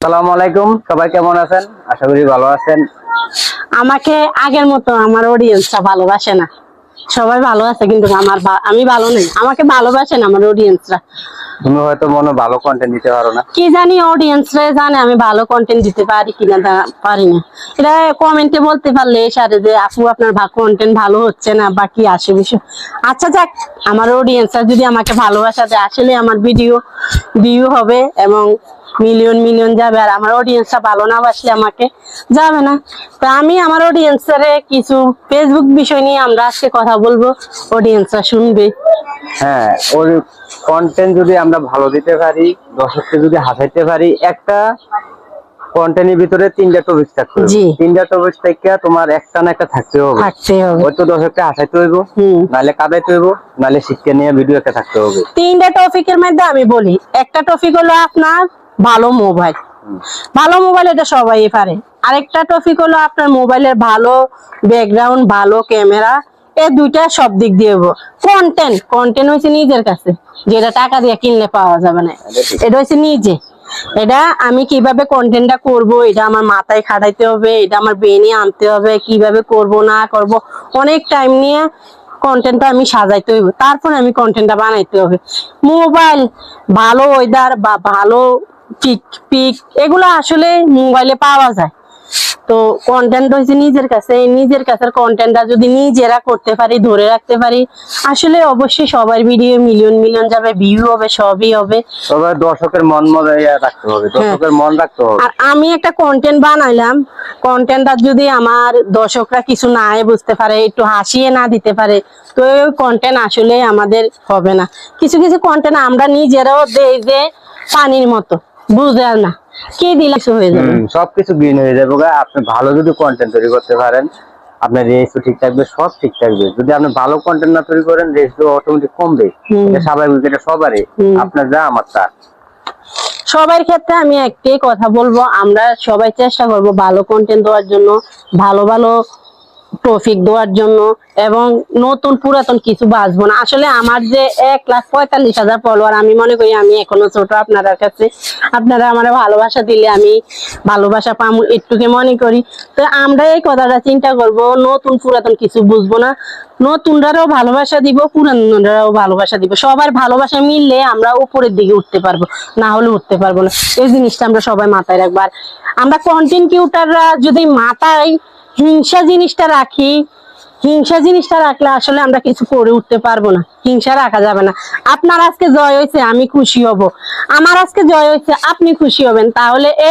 আসসালামু আলাইকুম, সবাই কেমন আছেন? আশা করি ভালো আছেন। আমাকে আগের মতো আমার অডিয়েন্সটা ভালোবাসে না। সবাই ভালো আছে কিন্তু আমার আমি ভালো নেই। আমাকে ভালোবাসেন আমার অডিয়েন্সরা তুমি হয়তো মনে ভালো কন্টেন্ট দিতে পারো না। কি জানি অডিয়েন্সরা জানে আমি ভালো কন্টেন্ট দিতে পারি কিনা পারি না। এটা কমেন্টে বলতে পারলে সারে যে আপু আপনার কন্টেন্ট ভালো হচ্ছে না বা কি আসে বিষয়? আচ্ছা যাক আমার অডিয়েন্সরা যদি আমাকে ভালোবাসা দেয় আসলে আমার ভিডিও ভিউ হবে এবং মিলিয়ন মিলিয়ন যাবে। আর আমার অডিয়েন্সরা ভালো না বাসলে আমাকে যাবে না। তো আমি আমার অডিয়েন্সের কিছু ফেসবুক বিষয় নিয়ে আমরা আজকে কথা বলব। অডিয়েন্সরা শুনবে। হ্যাঁ ওর কন্টেন্ট যদি আমরা ভালো দিতে পারি দর্শককে যদি হাসাইতে পারি একটা কন্টেন্টের ভিতরে তিনটা টপিক তিনটা টপিক থেকে তোমার একটা না একটা থাকতে হবে। থাকতে হবে। ওই তো দর্শককে হাসাইতে হইব নাহলে কাদাইতে হইব নাহলে শিক্ষা নিয়ে ভিডিও একটা থাকতে হবে। তিনটা টপিকের মধ্যে আমি বলি একটা টপিক হলো আপনার ভালো মোবাইল ভালো মোবাইল এটা সবাই পারে। আরেকটা টপিক হলো আপনার মোবাইলের ভালো ব্যাকগ্রাউন্ড ভালো ক্যামেরা এই দুইটা সব দিক দিয়ে কন্টেন্ট কন্টেন্ট হয়েছে নিজের কাছে। যেটা টাকা দিয়ে কিনলে পাওয়া যাবে না। এটা ঠিক। এটা হচ্ছে নিজে। এটা আমি কীভাবে কন্টেন্টটা করব এটা আমার মাথায় খাটাইতে হবে এটা আমার ব্রেনে আনতে হবে কীভাবে করব না করব অনেক টাইম নিয়ে কন্টেন্টটা আমি সাজাইতে হইব। তারপর আমি কন্টেন্টটা বানাইতে হবে। মোবাইল ভালো ওয়েদার বা ভালো পিক পিক এগুলো আসলে মোবাইলে পাওয়া যায়। তো কন্টেন্ট হয়েছে নিজের কাছে নিজের কাছের কন্টেন্টটা যদি নিজেরা করতে পারি ধরে রাখতে পারি আসলে অবশ্যই সবার ভিডিও মিলিয়ন মিলিয়ন যাবে ভিউ হবে সবই হবে। তবে দর্শকের মন রাখতে হবে দর্শকের মন রাখতে হবে। আর আমি একটা কন্টেন্ট বানাইলাম কন্টেন্টটা যদি আমার দর্শকরা কিছু না বুঝতে পারে একটু হাসিয়ে না দিতে পারে তো ওই কন্টেন্ট আসলে আমাদের হবে না। কিছু কিছু কন্টেন্ট আমরা নিজেরাও দেই যে পানির মতো। বুঝে না। কি দিলে কিছু হয়ে যাবে? সবকিছু গ্রিন হয়ে যাবে আপনি ভালো যদি কন্টেন্ট তৈরি করতে পারেন আপনার রেসও ঠিক থাকবে সব ঠিক থাকবে। যদি আপনি ভালো কন্টেন্ট না তৈরি করেন রেস অটোমেটিক কমবে। এটা স্বাভাবিক এটা সবারই। আপনার যা আমার তা। সবার ক্ষেত্রে আমি একটাই কথা বলব আমরা সবাই চেষ্টা করব ভালো কন্টেন্ট দেওয়ার জন্য ভালো ভালো টপিক দেওয়ার জন্য এবং নতুন পুরাতন কিছু বাঁচবো না। আসলে আমার যে এক লাখ পঁয়তাল্লিশ হাজার ফলোয়ার আমি মনে করি আমি এখনও ছোট আপনাদের কাছে। আপনারা আমার ভালোবাসা দিলে আমি ভালোবাসা পাবো একটুকে মনে করি। তো আমরা এই কথাটা চিন্তা করব, নতুন পুরাতন কিছু বুঝব না। নতুনরাও ভালোবাসা দিব পুরাতনরাও ভালোবাসা দিব। সবার ভালোবাসা মিললে আমরা উপরের দিকে উঠতে পারব, না হলে উঠতে পারব না। এই জিনিসটা আমরা সবাই মাথায় রাখব। আর আমরা কন্টেন্ট কিউটাররা যদি মাথায় হিংসা জিনিসটা রাখি। হিংসা জিনিসটা রাখলে আসলে আমরা কিছু করে উঠতে পারব না। হিংসা রাখা যাবে না। আপনার আজকে জয় হয়েছে, আমি খুশি হব। আমার আজকে জয় হয়েছে, আপনি খুশি হবেন। তাহলে